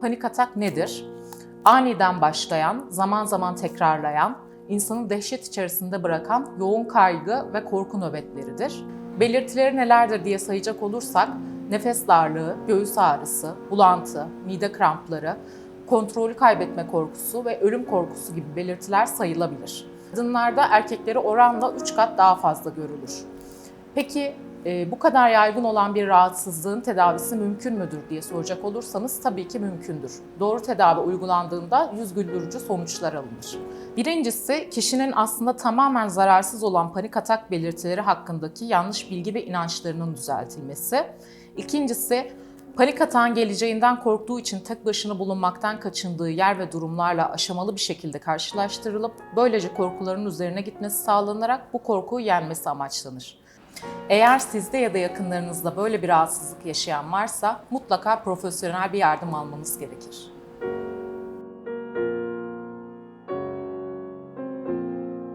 Panik atak nedir? Aniden başlayan, zaman zaman tekrarlayan, insanı dehşet içerisinde bırakan yoğun kaygı ve korku nöbetleridir. Belirtileri nelerdir diye sayacak olursak, nefes darlığı, göğüs ağrısı, bulantı, mide krampları, kontrolü kaybetme korkusu ve ölüm korkusu gibi belirtiler sayılabilir. Kadınlarda erkeklere oranla 3 kat daha fazla görülür. Peki e, bu kadar yaygın olan bir rahatsızlığın tedavisi mümkün müdür diye soracak olursanız tabii ki mümkündür. Doğru tedavi uygulandığında yüz güldürücü sonuçlar alınır. Birincisi kişinin aslında tamamen zararsız olan panik atak belirtileri hakkındaki yanlış bilgi ve inançlarının düzeltilmesi. İkincisi panik atağın geleceğinden korktuğu için tek başına bulunmaktan kaçındığı yer ve durumlarla aşamalı bir şekilde karşılaştırılıp böylece korkuların üzerine gitmesi sağlanarak bu korkuyu yenmesi amaçlanır. Eğer sizde ya da yakınlarınızda böyle bir rahatsızlık yaşayan varsa mutlaka profesyonel bir yardım almanız gerekir.